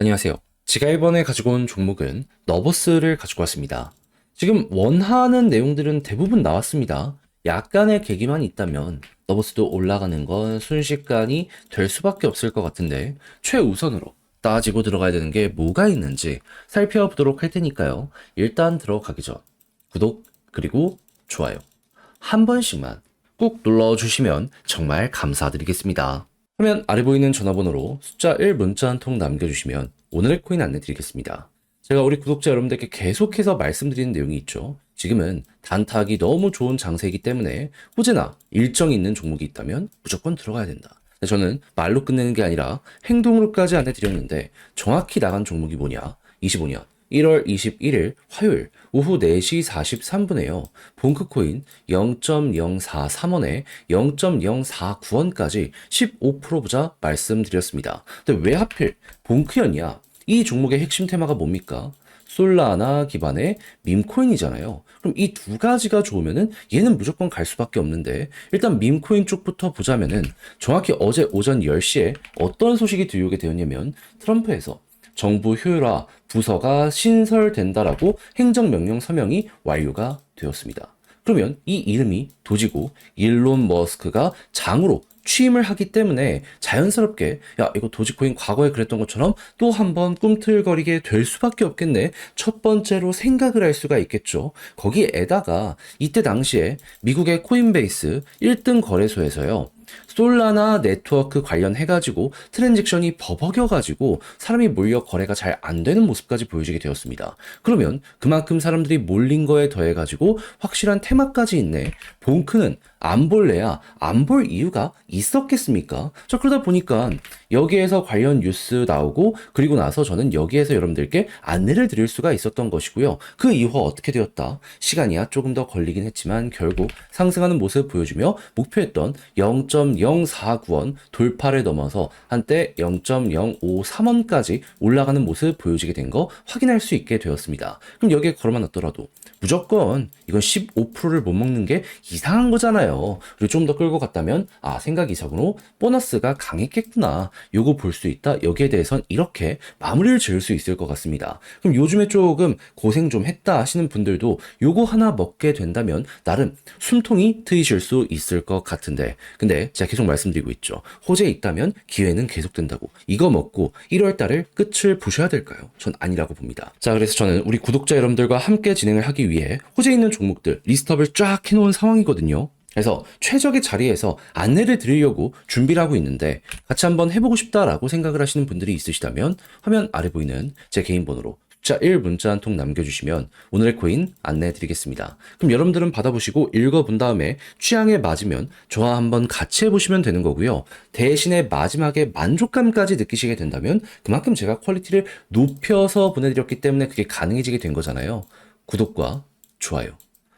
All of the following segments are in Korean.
안녕하세요. 제가 이번에 가지고 온 종목은 너버스를 가지고 왔습니다. 지금 원하는 내용들은 대부분 나왔습니다. 약간의 계기만 있다면 너버스도 올라가는 건 순식간이 될 수밖에 없을 것 같은데 최우선으로 따지고 들어가야 되는 게 뭐가 있는지 살펴보도록 할 테니까요. 일단 들어가기 전 구독 그리고 좋아요 한 번씩만 꾹 눌러주시면 정말 감사드리겠습니다. 화면 아래 보이는 전화번호로 숫자 1 문자 한 통 남겨주시면 오늘의 코인 안내 드리겠습니다. 제가 우리 구독자 여러분들께 계속해서 말씀드리는 내용이 있죠. 지금은 단타하기 너무 좋은 장세이기 때문에 호재나 일정이 있는 종목이 있다면 무조건 들어가야 된다. 저는 말로 끝내는 게 아니라 행동으로까지 안내 드렸는데 정확히 나간 종목이 뭐냐? 25년 1월 21일 화요일 오후 4시 43분에요. 본크코인 0.043원에 0.049원까지 15% 보자 말씀드렸습니다. 근데 왜 하필 본크였냐? 이 종목의 핵심 테마가 뭡니까? 솔라나 기반의 밈코인이잖아요. 그럼 이 두 가지가 좋으면은 얘는 무조건 갈 수밖에 없는데 일단 밈코인 쪽부터 보자면은 정확히 어제 오전 10시에 어떤 소식이 들려오게 되었냐면 트럼프에서 정부 효율화 부서가 신설된다라고 행정명령 서명이 완료가 되었습니다. 그러면 이 이름이 도지고 일론 머스크가 장으로 취임을 하기 때문에 자연스럽게 야 이거 도지코인 과거에 그랬던 것처럼 또 한번 꿈틀거리게 될 수밖에 없겠네. 첫 번째로 생각을 할 수가 있겠죠. 거기에다가 이때 당시에 미국의 코인베이스 1등 거래소에서요 솔라나 네트워크 관련해가지고 트랜잭션이 버벅여가지고 사람이 몰려 거래가 잘 안 되는 모습까지 보여지게 되었습니다. 그러면 그만큼 사람들이 몰린 거에 더해가지고 확실한 테마까지 있네. 본크는 안 볼래야 안 볼 이유가 있었겠습니까? 자, 그러다 보니까 여기에서 관련 뉴스 나오고 그리고 나서 저는 여기에서 여러분들께 안내를 드릴 수가 있었던 것이고요. 그 이후 어떻게 되었다? 시간이야 조금 더 걸리긴 했지만 결국 상승하는 모습 보여주며 목표했던 0.049원 돌파를 넘어서 한때 0.053원까지 올라가는 모습 보여지게 된 거 확인할 수 있게 되었습니다. 그럼 여기에 걸어만 놨더라도 무조건 이건 15%를 못 먹는 게 이상한 거잖아요. 그리고 좀 더 끌고 갔다면 아 생각 이상으로 보너스가 강했겠구나. 요거 볼 수 있다. 여기에 대해선 이렇게 마무리를 지을 수 있을 것 같습니다. 그럼 요즘에 조금 고생 좀 했다 하시는 분들도 요거 하나 먹게 된다면 나름 숨통이 트이실 수 있을 것 같은데 근데 제가 계속 말씀드리고 있죠. 호재 있다면 기회는 계속된다고. 이거 먹고 1월 달을 끝을 보셔야 될까요? 전 아니라고 봅니다. 자, 그래서 저는 우리 구독자 여러분들과 함께 진행을 하기 위해 호재 있는 종목들 리스트업을 쫙 해놓은 상황이거든요. 그래서 최적의 자리에서 안내를 드리려고 준비를 하고 있는데 같이 한번 해보고 싶다라고 생각을 하시는 분들이 있으시다면 화면 아래 보이는 제 개인 번호로 숫자 1 문자 한 통 남겨주시면 오늘의 코인 안내해 드리겠습니다. 그럼 여러분들은 받아보시고 읽어본 다음에 취향에 맞으면 저와 한번 같이 해보시면 되는 거고요. 대신에 마지막에 만족감까지 느끼시게 된다면 그만큼 제가 퀄리티를 높여서 보내드렸기 때문에 그게 가능해지게 된 거잖아요. 구독과 좋아요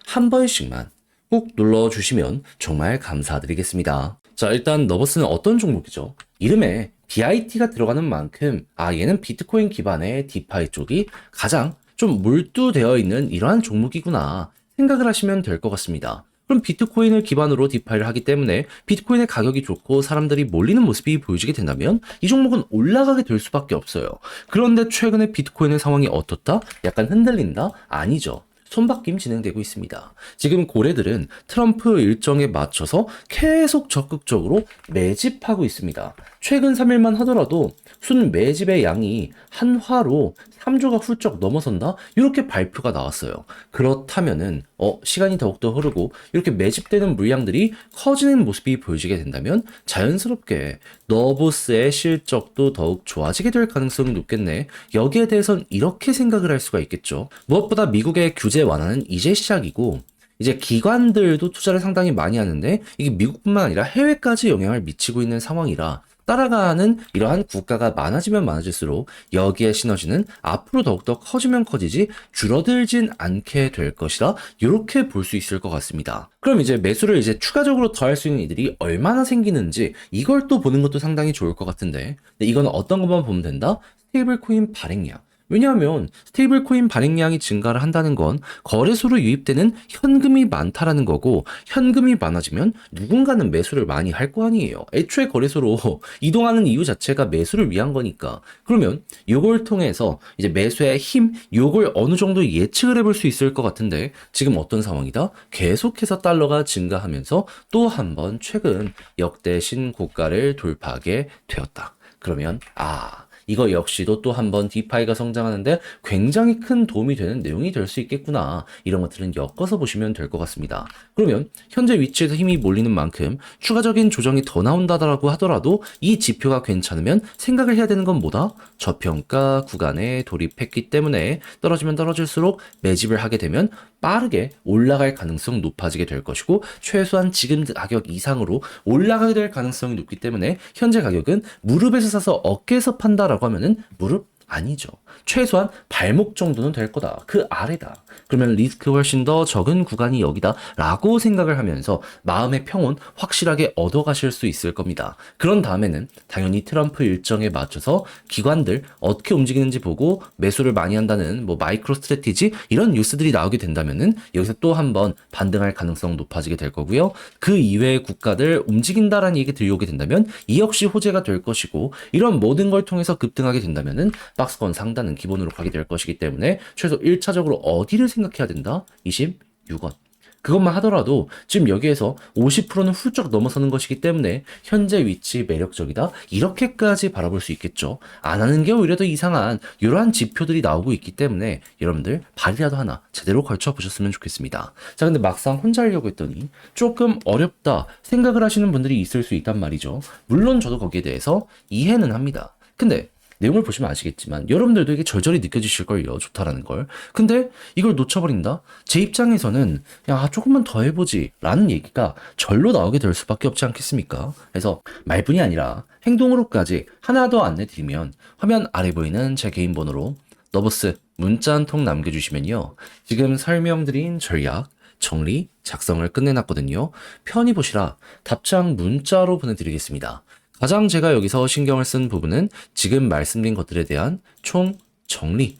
한 번씩만 꾹 눌러주시면 정말 감사드리겠습니다. 자, 일단 너버스는 어떤 종목이죠? 이름에 BIT가 들어가는 만큼, 아, 얘는 비트코인 기반의 디파이 쪽이 가장 좀 몰두되어 있는 이러한 종목이구나 생각을 하시면 될 것 같습니다. 그럼 비트코인을 기반으로 디파이를 하기 때문에 비트코인의 가격이 좋고 사람들이 몰리는 모습이 보여지게 된다면 이 종목은 올라가게 될 수밖에 없어요. 그런데 최근에 비트코인의 상황이 어떻다? 약간 흔들린다? 아니죠. 손바뀜 진행되고 있습니다. 지금 고래들은 트럼프 일정에 맞춰서 계속 적극적으로 매집하고 있습니다. 최근 3일만 하더라도 순 매집의 양이 한화로 3조가 훌쩍 넘어선다? 이렇게 발표가 나왔어요. 그렇다면은, 어, 시간이 더욱더 흐르고, 이렇게 매집되는 물량들이 커지는 모습이 보여지게 된다면, 자연스럽게 너보스의 실적도 더욱 좋아지게 될 가능성이 높겠네. 여기에 대해선 이렇게 생각을 할 수가 있겠죠. 무엇보다 미국의 규제 완화는 이제 시작이고, 이제 기관들도 투자를 상당히 많이 하는데 이게 미국뿐만 아니라 해외까지 영향을 미치고 있는 상황이라 따라가는 이러한 국가가 많아지면 많아질수록 여기에 시너지는 앞으로 더욱더 커지면 커지지 줄어들진 않게 될 것이라 이렇게 볼 수 있을 것 같습니다. 그럼 이제 매수를 이제 추가적으로 더 할 수 있는 이들이 얼마나 생기는지 이걸 또 보는 것도 상당히 좋을 것 같은데 이건 어떤 것만 보면 된다? 스테이블 코인 발행량 왜냐하면 스테이블 코인 발행량이 증가를 한다는 건 거래소로 유입되는 현금이 많다라는 거고 현금이 많아지면 누군가는 매수를 많이 할 거 아니에요. 애초에 거래소로 이동하는 이유 자체가 매수를 위한 거니까. 그러면 요걸 통해서 이제 매수의 힘 요걸 어느 정도 예측을 해볼 수 있을 것 같은데 지금 어떤 상황이다? 계속해서 달러가 증가하면서 또 한 번 최근 역대 신고가를 돌파하게 되었다. 그러면 아 이거 역시도 또 한번 디파이가 성장하는데 굉장히 큰 도움이 되는 내용이 될 수 있겠구나. 이런 것들은 엮어서 보시면 될 것 같습니다. 그러면 현재 위치에서 힘이 몰리는 만큼 추가적인 조정이 더 나온다라고 하더라도 이 지표가 괜찮으면 생각을 해야 되는 건 뭐다? 저평가 구간에 돌입했기 때문에 떨어지면 떨어질수록 매집을 하게 되면 빠르게 올라갈 가능성 높아지게 될 것이고 최소한 지금 가격 이상으로 올라가게 될 가능성이 높기 때문에 현재 가격은 무릎에서 사서 어깨에서 판다라고 하면은 무릎 아니죠. 최소한 발목 정도는 될 거다. 그 아래다. 그러면 리스크 훨씬 더 적은 구간이 여기다. 라고 생각을 하면서 마음의 평온 확실하게 얻어가실 수 있을 겁니다. 그런 다음에는 당연히 트럼프 일정에 맞춰서 기관들 어떻게 움직이는지 보고 매수를 많이 한다는 뭐 마이크로 스트레티지 이런 뉴스들이 나오게 된다면은 여기서 또 한번 반등할 가능성 높아지게 될 거고요. 그 이외의 국가들 움직인다라는 얘기 들려오게 된다면 이 역시 호재가 될 것이고 이런 모든 걸 통해서 급등하게 된다면은 박스권 상단은 기본으로 가게 될 것이기 때문에 최소 1차적으로 어디를 생각해야 된다? 26원. 그것만 하더라도 지금 여기에서 50%는 훌쩍 넘어서는 것이기 때문에 현재 위치 매력적이다? 이렇게까지 바라볼 수 있겠죠. 안 하는 게 오히려 더 이상한 이러한 지표들이 나오고 있기 때문에 여러분들 발이라도 하나 제대로 걸쳐 보셨으면 좋겠습니다. 자 근데 막상 혼자 하려고 했더니 조금 어렵다 생각을 하시는 분들이 있을 수 있단 말이죠. 물론 저도 거기에 대해서 이해는 합니다. 근데 내용을 보시면 아시겠지만 여러분들도 이게 절절히 느껴지실 걸요 좋다라는 걸. 근데 이걸 놓쳐버린다? 제 입장에서는 야 조금만 더 해보지 라는 얘기가 절로 나오게 될 수밖에 없지 않겠습니까? 그래서 말뿐이 아니라 행동으로까지 하나 더 안내 드리면 화면 아래 보이는 제 개인 번호로 너버스 문자 한 통 남겨주시면요. 지금 설명드린 전략 정리, 작성을 끝내놨거든요. 편히 보시라. 답장 문자로 보내드리겠습니다. 가장 제가 여기서 신경을 쓴 부분은 지금 말씀드린 것들에 대한 총 정리.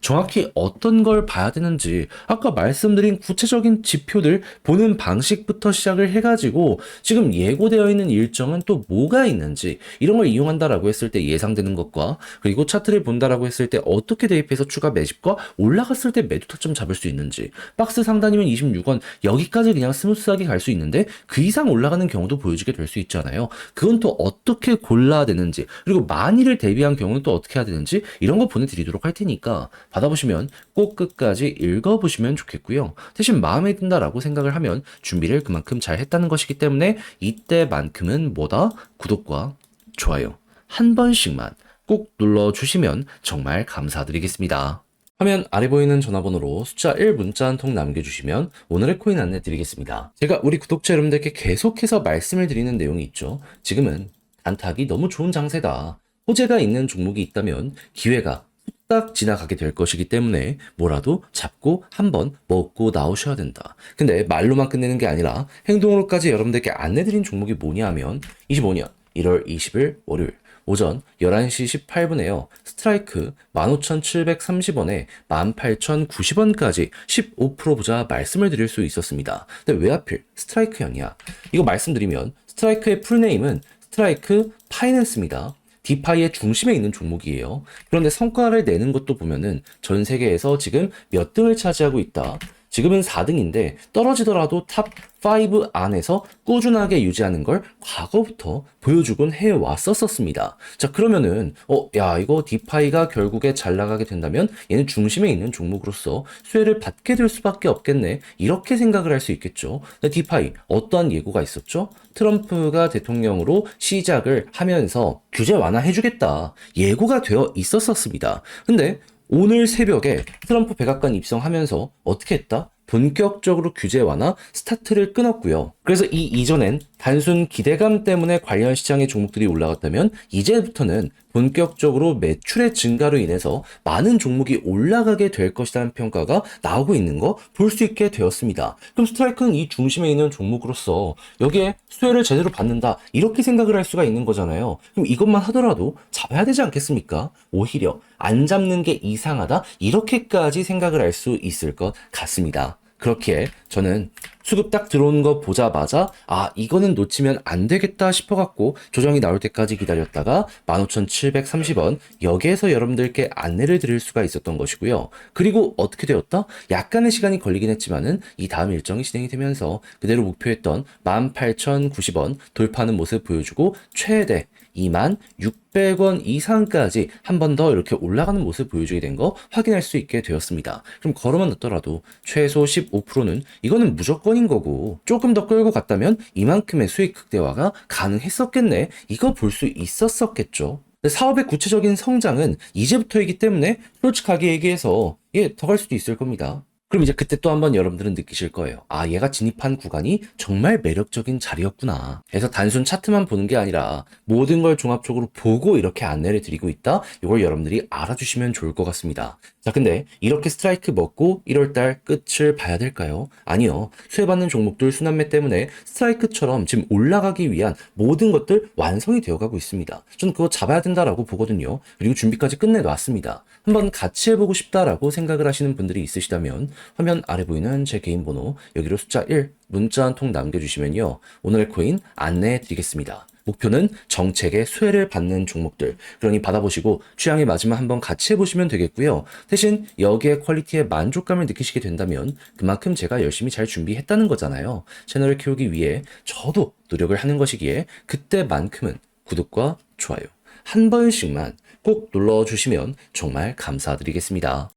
정확히 어떤 걸 봐야 되는지 아까 말씀드린 구체적인 지표들 보는 방식부터 시작을 해가지고 지금 예고되어 있는 일정은 또 뭐가 있는지 이런 걸 이용한다라고 했을 때 예상되는 것과 그리고 차트를 본다라고 했을 때 어떻게 대입해서 추가 매집과 올라갔을 때 매도 타점 잡을 수 있는지 박스 상단이면 26원 여기까지 그냥 스무스하게 갈 수 있는데 그 이상 올라가는 경우도 보여지게 될 수 있잖아요. 그건 또 어떻게 골라야 되는지 그리고 만일을 대비한 경우는 또 어떻게 해야 되는지 이런 거 보내드리도록 할 테니까 받아보시면 꼭 끝까지 읽어보시면 좋겠고요. 대신 마음에 든다라고 생각을 하면 준비를 그만큼 잘 했다는 것이기 때문에 이때만큼은 뭐다? 구독과 좋아요 한 번씩만 꼭 눌러주시면 정말 감사드리겠습니다. 화면 아래 보이는 전화번호로 숫자 1 문자 한 통 남겨주시면 오늘의 코인 안내 드리겠습니다. 제가 우리 구독자 여러분들께 계속해서 말씀을 드리는 내용이 있죠. 지금은 단타기 너무 좋은 장세다. 호재가 있는 종목이 있다면 기회가 딱 지나가게 될 것이기 때문에 뭐라도 잡고 한번 먹고 나오셔야 된다. 근데 말로만 끝내는 게 아니라 행동으로까지 여러분들께 안내드린 종목이 뭐냐 하면 25년 1월 20일 월요일 오전 11시 18분에요. 스트라이크 15,730원에 18,090원까지 15% 보자 말씀을 드릴 수 있었습니다. 근데 왜 하필 스트라이크였냐? 이거 말씀드리면 스트라이크의 풀네임은 스트라이크 파이낸스입니다. 디파이의 중심에 있는 종목이에요. 그런데 성과를 내는 것도 보면은 전 세계에서 지금 몇 등을 차지하고 있다. 지금은 4등인데 떨어지더라도 탑 5 안에서 꾸준하게 유지하는 걸 과거부터 보여주곤 해왔었습니다. 자, 그러면은, 어, 야, 이거 디파이가 결국에 잘 나가게 된다면 얘는 중심에 있는 종목으로서 수혜를 받게 될 수밖에 없겠네. 이렇게 생각을 할 수 있겠죠. 디파이, 어떠한 예고가 있었죠? 트럼프가 대통령으로 시작을 하면서 규제 완화해주겠다. 예고가 되어 있었었습니다. 근데 오늘 새벽에 트럼프 백악관 입성하면서 어떻게 했다? 본격적으로 규제 완화 스타트를 끊었고요. 그래서 이 이전엔 단순 기대감 때문에 관련 시장의 종목들이 올라갔다면 이제부터는 본격적으로 매출의 증가로 인해서 많은 종목이 올라가게 될 것이라는 평가가 나오고 있는 거 볼 수 있게 되었습니다. 그럼 스트라이크는 이 중심에 있는 종목으로서 여기에 수혜를 제대로 받는다 이렇게 생각을 할 수가 있는 거잖아요. 그럼 이것만 하더라도 잡아야 되지 않겠습니까? 오히려 안 잡는 게 이상하다 이렇게까지 생각을 할 수 있을 것 같습니다. 그렇기에 저는 수급 딱 들어오는 거 보자마자 아 이거는 놓치면 안 되겠다 싶어갖고 조정이 나올 때까지 기다렸다가 15,730원 여기에서 여러분들께 안내를 드릴 수가 있었던 것이고요. 그리고 어떻게 되었다? 약간의 시간이 걸리긴 했지만은 이 다음 일정이 진행이 되면서 그대로 목표했던 18,090원 돌파하는 모습 보여주고 최대 26,600원 이상까지 한 번 더 이렇게 올라가는 모습 보여주게 된 거 확인할 수 있게 되었습니다. 그럼 걸어만 놨더라도 최소 15%는 이거는 무조건 인 거고 조금 더 끌고 갔다면 이만큼의 수익 극대화가 가능했었겠네. 이거 볼 수 있었었겠죠. 사업의 구체적인 성장은 이제부터이기 때문에 솔직하게 얘기해서 예, 더 갈 수도 있을 겁니다. 그럼 이제 그때 또 한번 여러분들은 느끼실 거예요. 아, 얘가 진입한 구간이 정말 매력적인 자리였구나. 그래서 단순 차트만 보는 게 아니라 모든 걸 종합적으로 보고 이렇게 안내를 드리고 있다. 이걸 여러분들이 알아주시면 좋을 것 같습니다. 자, 근데 이렇게 스트라이크 먹고 1월달 끝을 봐야 될까요? 아니요. 수혜받는 종목들 순환매 때문에 스트라이크처럼 지금 올라가기 위한 모든 것들 완성이 되어가고 있습니다. 저는 그거 잡아야 된다라고 보거든요. 그리고 준비까지 끝내놨습니다. 한번 같이 해보고 싶다라고 생각을 하시는 분들이 있으시다면 화면 아래 보이는 제 개인 번호 여기로 숫자 1 문자 한 통 남겨주시면요. 오늘의 코인 안내해 드리겠습니다. 목표는 정책의 수혜를 받는 종목들. 그러니 받아보시고 취향에 맞으면 한번 같이 해보시면 되겠고요. 대신 여기에 퀄리티에 만족감을 느끼시게 된다면 그만큼 제가 열심히 잘 준비했다는 거잖아요. 채널을 키우기 위해 저도 노력을 하는 것이기에 그때만큼은 구독과 좋아요 한 번씩만 꼭 눌러주시면 정말 감사드리겠습니다.